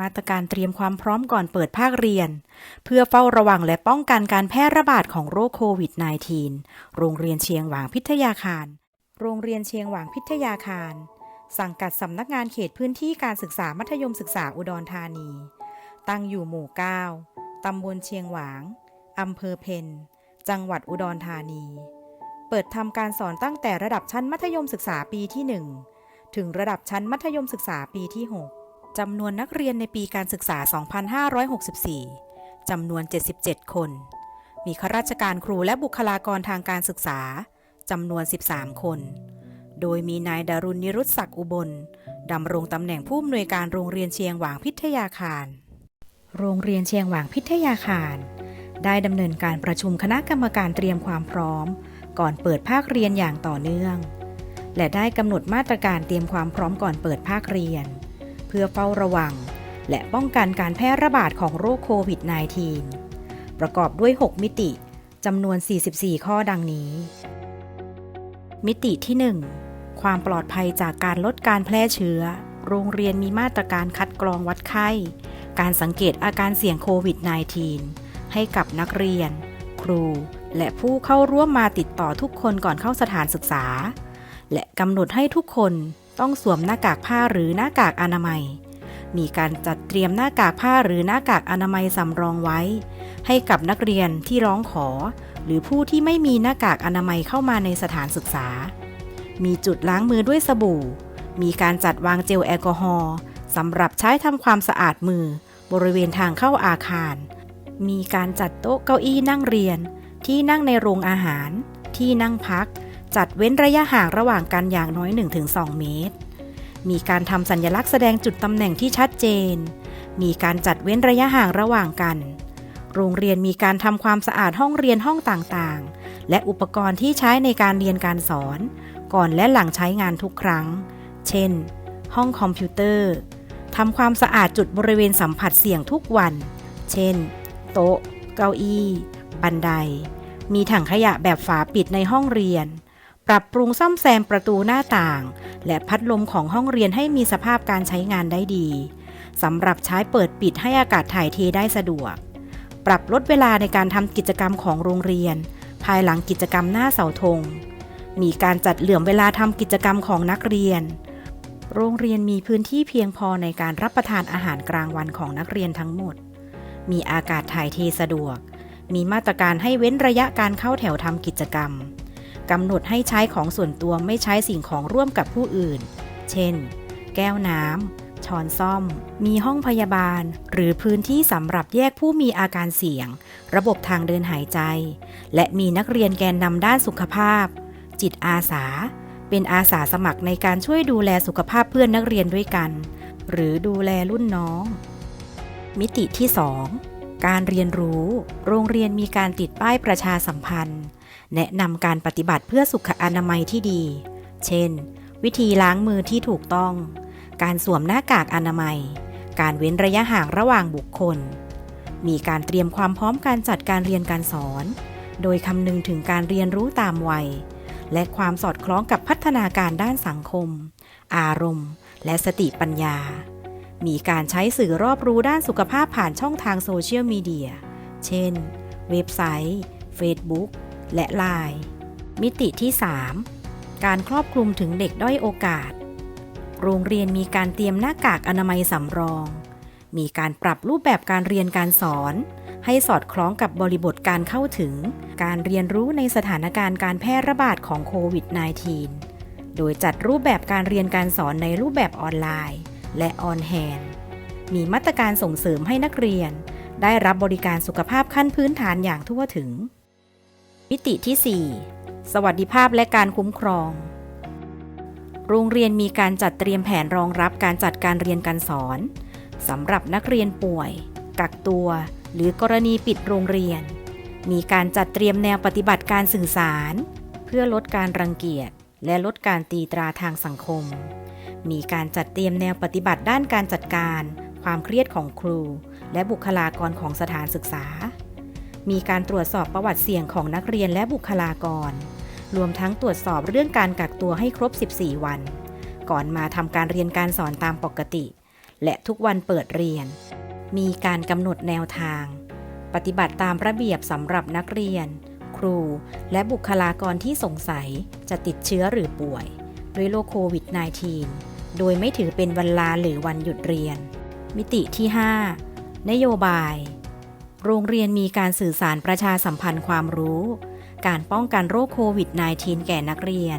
มาตรการเตรียมความพร้อมก่อนเปิดภาคเรียน เพื่อเฝ้าระวังและป้องกันการแพร่ระบาดของโรคโควิด -19 โรงเรียนเชียงหวางพิทยาคาร โรงเรียนเชียงหวางพิทยาคาร สังกัดสำนักงานเขตพื้นที่การศึกษามัธยมศึกษาอุดรธานี ตั้งอยู่หมู่ 9 ตำบลเชียงหวาง อำเภอเพนจังหวัดอุดรธานี เปิดทำการสอนตั้งแต่ระดับชั้นมัธยมศึกษาปีที่ 1 ถึงระดับชั้นมัธยมศึกษาปีที่ 6 จำนวนนักเรียนในปีการศึกษา 2564 จำนวน 77 คน มีข้าราชการครูและบุคลากรทางการศึกษา จำนวน 13 คน โดยมีนายดารุณนิรุตศักดิ์อุบล ดำรงตำแหน่งผู้อำนวยการโรงเรียนเชียงหวางพิทยาคาร โรงเรียนเชียงหวางพิทยาคาร ได้ดำเนินการประชุมคณะกรรมการเตรียมความพร้อม ก่อนเปิดภาคเรียนอย่างต่อเนื่อง และได้กำหนดมาตรการเตรียมความพร้อมก่อนเปิดภาคเรียน เพื่อเฝ้าระวัง และป้องกันการแพร่ระบาดของโรคโควิด -19 ประกอบด้วย 6 มิติจำนวน 44 ข้อดังนี้ มิติที่ 1 ความปลอดภัยจากการลดการแพร่เชื้อ โรงเรียนมีมาตรการคัดกรองวัดไข้ การสังเกตอาการเสี่ยงโควิด -19 ให้กับนักเรียน ครู และผู้เข้าร่วมมาติดต่อทุกคนก่อนเข้าสถานศึกษา และกำหนดให้ทุกคน ต้องสวมหน้ากากผ้าหรือหน้ากากอนามัย มีการจัดเตรียมหน้ากากผ้าหรือหน้ากากอนามัยสำรองไว้ ให้กับนักเรียนที่ร้องขอ หรือผู้ที่ไม่มีหน้ากากอนามัยเข้ามาในสถานศึกษา มีจุดล้างมือด้วยสบู่ มีการจัดวางเจลแอลกอฮอล์สำหรับใช้ทำความสะอาดมือ บริเวณทางเข้าอาคาร มีการจัดโต๊ะเก้าอี้นั่งเรียน ที่นั่งในโรงอาหาร ที่นั่งพัก จัดเว้นระยะห่างระหว่างกันอย่างน้อย 1-2 เมตร มีการทำสัญลักษณ์แสดงจุดตำแหน่งที่ชัดเจน มีการจัดเว้นระยะห่างระหว่างกัน โรงเรียนมีการทำความสะอาดห้องเรียนห้องต่างๆ และอุปกรณ์ที่ใช้ในการเรียนการสอน ก่อนและหลังใช้งานทุกครั้ง เช่น ห้องคอมพิวเตอร์ทำความสะอาดจุดบริเวณสัมผัสเสี่ยงทุกวัน เช่น โต๊ะ เก้าอี้ บันได มีถังขยะแบบฝาปิดในห้องเรียน ปรับปรุงซ่อมแซมประตูหน้าต่าง และพัดลมของห้องเรียนให้มีสภาพการใช้งานได้ดีสำหรับใช้เปิดปิดให้อากาศถ่ายเทได้สะดวก ปรับลดเวลาในการทำกิจกรรมของโรงเรียน ภายหลังกิจกรรมหน้าเสาธง มีการจัดเหลื่อมเวลาทำกิจกรรมของนักเรียน โรงเรียนมีพื้นที่เพียงพอในการรับประทานอาหารกลางวันของนักเรียนทั้งหมด มีอากาศถ่ายเทสะดวก มีมาตรการให้เว้นระยะการเข้าแถวทำกิจกรรม กำหนดให้ใช้ของส่วนตัวไม่ใช้สิ่งของร่วมกับผู้อื่น เช่น แก้วน้ำ ช้อนซ่อม มีห้องพยาบาล หรือพื้นที่สำหรับแยกผู้มีอาการเสี่ยง ระบบทางเดินหายใจ และมีนักเรียนแกนนำด้านสุขภาพ จิตอาสา เป็นอาสาสมัครในการช่วยดูแลสุขภาพเพื่อนนักเรียนด้วยกัน หรือดูแลรุ่นน้อง มิติที่ 2 การเรียนรู้ โรงเรียนมีการติดป้ายประชาสัมพันธ์ แนะนำการปฏิบัติเพื่อสุขอนามัยที่ดี เช่น วิธีล้างมือที่ถูกต้อง การสวมหน้ากากอนามัย การเว้นระยะห่างระหว่างบุคคล มีการเตรียมความพร้อมการจัดการเรียนการสอน โดยคำนึงถึงการเรียนรู้ตามวัย และความสอดคล้องกับพัฒนาการด้านสังคม อารมณ์ และสติปัญญา มีการใช้สื่อรอบรู้ด้านสุขภาพผ่านช่องทางโซเชียลมีเดีย เช่น เว็บไซต์ Facebook และ Line มิติที่ 3 การครอบคลุมถึงเด็กด้อยโอกาส โรงเรียนมีการเตรียมหน้ากากอนามัยสำรอง มีการปรับรูปแบบการเรียนการสอน ให้สอดคล้องกับบริบทการเข้าถึง การเรียนรู้ในสถานการณ์การแพร่ระบาดของโควิด -19 โดยจัดรูปแบบการเรียนการสอนในรูปแบบออนไลน์ และออนแฮนมีมาตรการส่งเสริมให้นักเรียน ได้รับบริการสุขภาพขั้นพื้นฐานอย่างทั่วถึง มิติที่ 4 สวัสดิภาพและการคุ้มครอง โรงเรียนมีการจัดเตรียมแผนรองรับการจัดการเรียนการสอนสำหรับนักเรียนป่วย กักตัว หรือกรณีปิดโรงเรียน มีการจัดเตรียมแนวปฏิบัติการสื่อสาร เพื่อลดการรังเกียจ และลดการตีตราทางสังคม มีการจัดเตรียมแนวปฏิบัติด้านการจัดการ ความเครียดของครู และบุคลากรของสถานศึกษา มีการตรวจสอบประวัติเสี่ยงของนักเรียนและบุคลากร รวมทั้งตรวจสอบเรื่องการกักตัวให้ครบ 14 วัน ก่อนมาทำการเรียนการสอนตามปกติ และทุกวันเปิดเรียน มีการกำหนดแนวทาง ปฏิบัติตามระเบียบสำหรับนักเรียน ครู และบุคลากรที่สงสัยจะติดเชื้อหรือป่วยด้วยโรคโควิด -19 โดยไม่ถือเป็นวันลาหรือวันหยุดเรียน มิติที่ 5 นโยบาย โรงเรียนมีการสื่อสารประชาสัมพันธ์ความรู้ การป้องกันโรคโควิด -19 แก่นักเรียน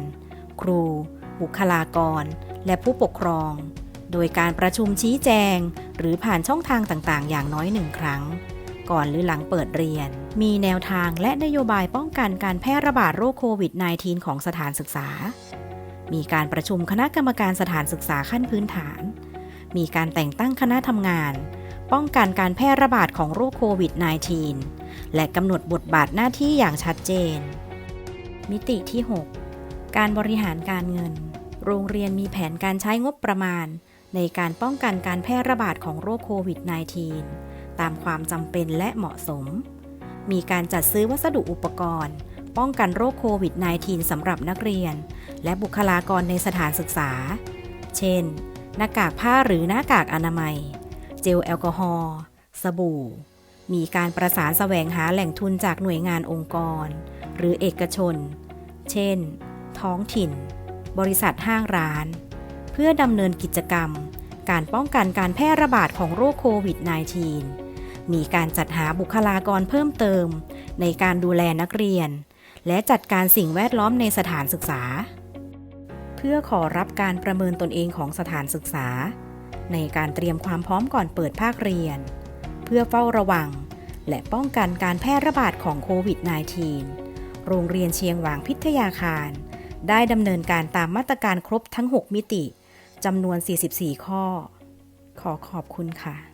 ครู บุคลากร และผู้ปกครอง โดยการประชุมชี้แจง หรือผ่านช่องทางต่างๆ อย่างน้อยหนึ่งครั้ง ก่อนหรือหลังเปิดเรียน มีแนวทางและนโยบายป้องกันการแพร่ระบาดโรคโควิด -19 ของสถานศึกษา มีการประชุมคณะกรรมการสถานศึกษาขั้นพื้นฐาน มีการแต่งตั้งคณะทำงาน ป้องกันการแพร่ระบาดของโรคโควิด -19 และกำหนดบทบาทหน้าที่อย่างชัดเจน มิติที่ 6 การบริหารการเงิน โรงเรียนมีแผนการใช้งบประมาณ ในการป้องกันการแพร่ระบาดของโรคโควิด -19 ตามความจำเป็นและเหมาะสม มีการจัดซื้อวัสดุอุปกรณ์ ป้องกันโรคโควิด -19 สำหรับนักเรียน และบุคลากรในสถานศึกษา เช่น หน้ากากผ้าหรือหน้ากากอนามัย เจลแอลกอฮอล์สบู่ มีการประสานแสวงหาแหล่งทุนจากหน่วยงานองค์กร หรือเอกชน เช่น ท้องถิ่น บริษัทห้างร้าน เพื่อดำเนินกิจกรรม การป้องกันการแพร่ระบาดของโรคโควิด -19 มีการจัดหาบุคลากรเพิ่มเติม ในการดูแลนักเรียน และจัดการสิ่งแวดล้อมในสถานศึกษา เพื่อขอรับการประเมินตนเองของสถานศึกษา ในการเตรียมความพร้อมก่อนเปิดภาคเรียน เพื่อเฝ้าระวัง และป้องกันการแพร่ระบาดของโควิด -19 โรงเรียนเชียงหวางพิทยาคาร ได้ดำเนินการตามมาตรการครบทั้ง 6 มิติจำนวน 44 ข้อ ขอขอบคุณค่ะ